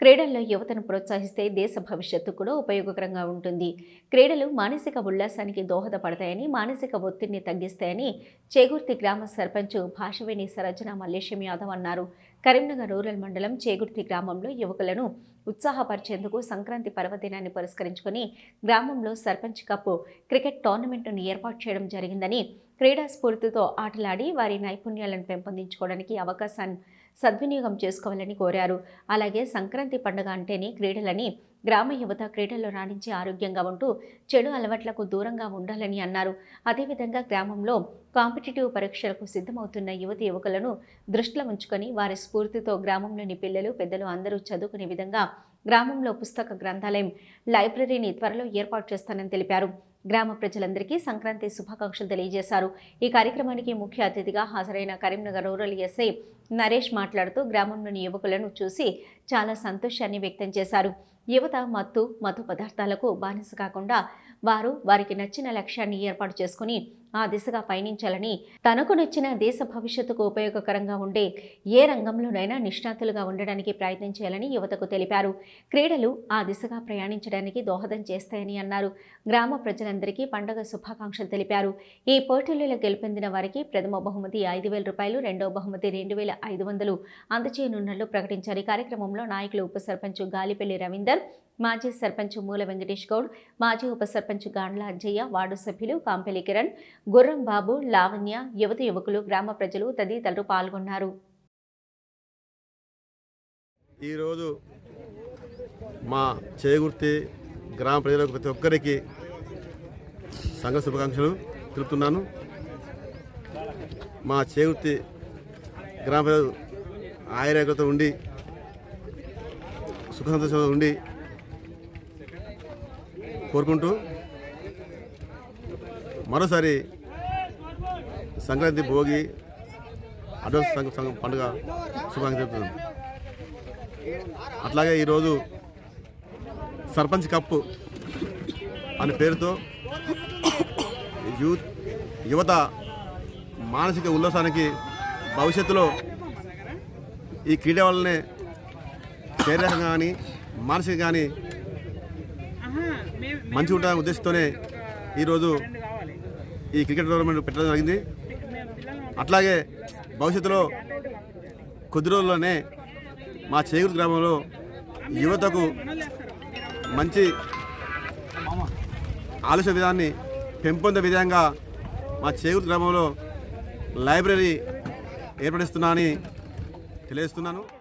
క్రీడల్లో యువతను ప్రోత్సహిస్తే దేశ భవిష్యత్తు కూడా ఉపయోగకరంగా ఉంటుంది. క్రీడలు మానసిక ఉల్లాసానికి దోహదపడతాయని మానసిక ఒత్తిడిని తగ్గిస్తాయని చేగుర్తి గ్రామ సర్పంచ్ భాషవేణి సరజన మల్లేశం యాదవ్ అన్నారు. కరీంనగర్ రూరల్ మండలం చేగుర్తి గ్రామంలో యువకులను ఉత్సాహపరిచేందుకు సంక్రాంతి పర్వదినాన్ని పురస్కరించుకొని గ్రామంలో సర్పంచ్ కప్ క్రికెట్ టోర్నమెంటును ఏర్పాటు చేయడం జరిగిందని క్రీడా స్ఫూర్తితో ఆటలాడి వారి నైపుణ్యాలను పెంపొందించుకోవడానికి అవకాశాన్ని సద్వినియోగం చేసుకోవాలని కోరారు. అలాగే సంక్రాంతి పండుగ అంటేనే క్రీడలని గ్రామ యువత క్రీడల్లో రాణించి ఆరోగ్యంగా ఉంటూ చెడు అలవాట్లకు దూరంగా ఉండాలని అన్నారు. అదేవిధంగా గ్రామంలో కాంపిటేటివ్ పరీక్షలకు సిద్ధమవుతున్న యువతి యువకులను దృష్టిలో ఉంచుకొని వారి స్ఫూర్తితో గ్రామంలోని పిల్లలు పెద్దలు అందరూ చదువుకునే విధంగా గ్రామంలో పుస్తక గ్రంథాలయం లైబ్రరీని త్వరలో ఏర్పాటు చేస్తానని తెలిపారు. గ్రామ ప్రజలందరికీ సంక్రాంతి శుభాకాంక్షలు తెలియజేశారు. ఈ కార్యక్రమానికి ముఖ్య అతిథిగా హాజరైన కరీంనగర్ రూరల్ ఎస్ఐ నరేష్ మాట్లాడుతూ గ్రామంలోని యువకులను చూసి చాలా సంతోషాన్ని వ్యక్తం చేశారు. యువత మత్తు మత్తు పదార్థాలకు బానిస కాకుండా వారు వారికి నచ్చిన లక్ష్యాన్ని ఏర్పాటు చేసుకుని ఆ దిశగా పయనించాలని తనకు నచ్చిన దేశ భవిష్యత్తుకు ఉపయోగకరంగా ఉండే ఏ రంగంలోనైనా నిష్ణాతులుగా ఉండడానికి ప్రయత్నం చేయాలని యువతకు తెలిపారు. క్రీడలు ఆ దిశగా ప్రయాణించడానికి దోహదం చేస్తాయని అన్నారు. గ్రామ ప్రజలందరికీ పండుగ శుభాకాంక్షలు తెలిపారు. ఈ పోటీలలో గెలుపొందిన వారికి ప్రథమ బహుమతి ఐదు వేల రూపాయలు రెండవ బహుమతి రెండు వేల ఐదు వందలు అందచేయనున్నట్లు ప్రకటించారు. ఈ కార్యక్రమంలో నాయకులు ఉప సర్పంచ్ గాలిపల్లి రవీందర్ మాజీ సర్పంచ్ మూల వెంకటేష్ గౌడ్ మాజీ ఉప సర్పంచ్ గాండ్ల అజ్జయ్య వార్డు సభ్యులు కాంపెలి కిరణ్ గుర్రం బాబు లావణ్య యువత యువకులు గ్రామ ప్రజలు తదితరులు పాల్గొన్నారు. ఈరోజు మా చేగుర్తి గ్రామ ప్రజలకు ప్రతి ఒక్కరికి సంఘ శుభాకాంక్షలు తెలుపుతున్నాను. మా చేగుర్తి గ్రామ ప్రజలు ఆయుర్వేదంతో ఉండి సుఖ సంతోషంతో ఉండి కోరుకుంటూ మరోసారి సంక్రాంతి భోగి అడ్వాన్స్ సంఘం పండుగ శుభాకాంక్షలు తెలుపుతున్నాను అట్లాగే ఈరోజు సర్పంచ్ కప్పు అనే పేరుతో యూత్ యువత మానసిక ఉల్లాసానికి భవిష్యత్తులో ఈ క్రీడ వల్లనే శారీరకంగా కానీ మానసిక కానీ మంచి ఉంటుందనే ఉద్దేశంతోనే ఈరోజు ఈ క్రికెట్ టోర్నమెంట్ పెట్టడం జరిగింది. అట్లాగే భవిష్యత్తులో కొద్ది రోజుల్లోనే మా చేగురు గ్రామంలో యువతకు మంచి ఆలోచన విధాన్ని పెంపొందే విధంగా మా చేగురు గ్రామంలో లైబ్రరీ ఏర్పడిస్తున్నా అని తెలియజేస్తున్నాను.